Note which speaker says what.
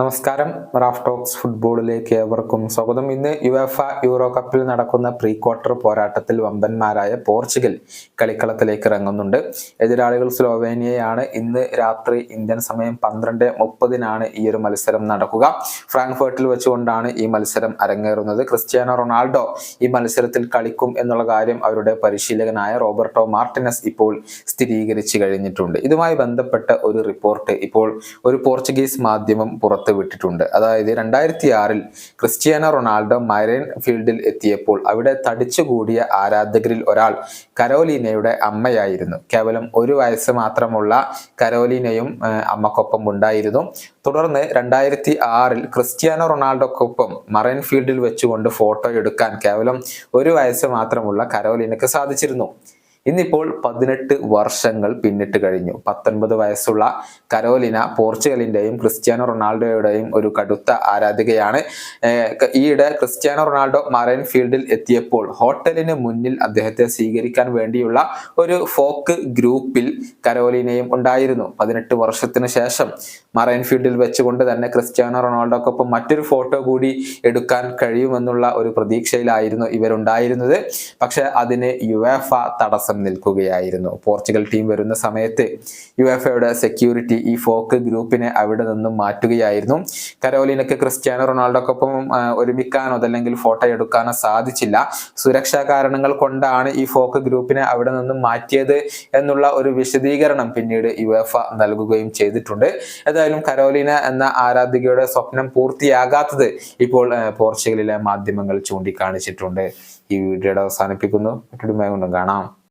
Speaker 1: നമസ്കാരം. Raf talks ഫുട്ബോളിലേക്ക് ഏവർക്കും സ്വാഗതം. ഇന്ന് യുഎഫ യൂറോ കപ്പിൽ നടക്കുന്ന പ്രീ ക്വാർട്ടർ പോരാട്ടത്തിൽ വമ്പന്മാരായ പോർച്ചുഗൽ കളിക്കളത്തിലേക്ക് ഇറങ്ങുന്നുണ്ട്. എതിരാളികൾ സ്ലോവേനിയയാണ്. ഇന്ന് രാത്രി ഇന്ത്യൻ സമയം പന്ത്രണ്ട് മുപ്പതിനാണ് ഈ ഒരു മത്സരം നടക്കുക. ഫ്രാങ്ക്ഫേർട്ടിൽ വെച്ചുകൊണ്ടാണ് ഈ മത്സരം അരങ്ങേറുന്നത്. ക്രിസ്ത്യാനോ റൊണാൾഡോ ഈ മത്സരത്തിൽ കളിക്കും എന്നുള്ള കാര്യം അവരുടെ പരിശീലകനായ റോബർട്ടോ മാർട്ടിനസ് ഇപ്പോൾ സ്ഥിരീകരിച്ചു കഴിഞ്ഞിട്ടുണ്ട്. ഇതുമായി ബന്ധപ്പെട്ട ഒരു റിപ്പോർട്ട് ഇപ്പോൾ ഒരു പോർച്ചുഗീസ് മാധ്യമം പുറത്തു വിട്ടിട്ടുണ്ട്. അതായത് രണ്ടായിരത്തി ആറിൽ ക്രിസ്ത്യാനോ റൊണാൾഡോ മൈറൈൻ ഫീൽഡിൽ എത്തിയപ്പോൾ അവിടെ തടിച്ചുകൂടിയ ആരാധകരിൽ ഒരാൾ കരോലീനയുടെ അമ്മയായിരുന്നു. കേവലം ഒരു വയസ്സ് മാത്രമുള്ള കരോലീനയും അമ്മക്കൊപ്പം ഉണ്ടായിരുന്നു. തുടർന്ന് രണ്ടായിരത്തി ആറിൽ ക്രിസ്ത്യാനോ റൊണാൾഡോക്കൊപ്പം മറൈൻ ഫീൽഡിൽ വെച്ചുകൊണ്ട് ഫോട്ടോ എടുക്കാൻ കേവലം ഒരു വയസ്സ് മാത്രമുള്ള കരോലിനക്ക് സാധിച്ചിരുന്നു. ഇന്നിപ്പോൾ പതിനെട്ട് വർഷങ്ങൾ പിന്നിട്ട് കഴിഞ്ഞു. പത്തൊൻപത് വയസ്സുള്ള കരോലിന പോർച്ചുഗലിന്റെയും ക്രിസ്ത്യാനോ റൊണാൾഡോയുടെയും ഒരു കടുത്ത ആരാധികയാണ്. ഈയിടെ ക്രിസ്ത്യാനോ റൊണാൾഡോ മറൈൻ ഫീൽഡിൽ എത്തിയപ്പോൾ ഹോട്ടലിന് മുന്നിൽ അദ്ദേഹത്തെ സ്വീകരിക്കാൻ വേണ്ടിയുള്ള ഒരു ഫോക്ക് ഗ്രൂപ്പിൽ കരോലിനയും ഉണ്ടായിരുന്നു. പതിനെട്ട് വർഷത്തിന് ശേഷം മറൈൻ ഫീൽഡിൽ വെച്ചുകൊണ്ട് തന്നെ ക്രിസ്ത്യാനോ റൊണാൾഡോക്കൊപ്പം മറ്റൊരു ഫോട്ടോ കൂടി എടുക്കാൻ കഴിയുമെന്നുള്ള ഒരു പ്രതീക്ഷയിലായിരുന്നു ഇവരുണ്ടായിരുന്നത്. പക്ഷെ അതിന് യുവേഫ തടസ്സം നിൽക്കുകയായിരുന്നു. പോർച്ചുഗൽ ടീം വരുന്ന സമയത്ത് യു എഫ് എയുടെ സെക്യൂരിറ്റി ഈ ഫോക്ക് ഗ്രൂപ്പിനെ അവിടെ നിന്നും മാറ്റുകയായിരുന്നു. കരോലിനക്ക് ക്രിസ്ത്യാനോ റൊണാൾഡോക്കൊപ്പം ഒരുമിക്കാനോ അതല്ലെങ്കിൽ ഫോട്ടോ എടുക്കാനോ സാധിച്ചില്ല. സുരക്ഷാ കാരണങ്ങൾ കൊണ്ടാണ് ഈ ഫോക്ക് ഗ്രൂപ്പിനെ അവിടെ നിന്നും മാറ്റിയത് എന്നുള്ള ഒരു വിശദീകരണം പിന്നീട് യു എഫ് നൽകുകയും ചെയ്തിട്ടുണ്ട്. ഏതായാലും കരോലിന എന്ന ആരാധികയുടെ സ്വപ്നം പൂർത്തിയാകാത്തത് ഇപ്പോൾ പോർച്ചുഗലിലെ മാധ്യമങ്ങൾ ചൂണ്ടിക്കാണിച്ചിട്ടുണ്ട്. ഈ വീഡിയോയുടെ അവസാനിപ്പിക്കുന്നു. മറ്റൊരു കാണാം.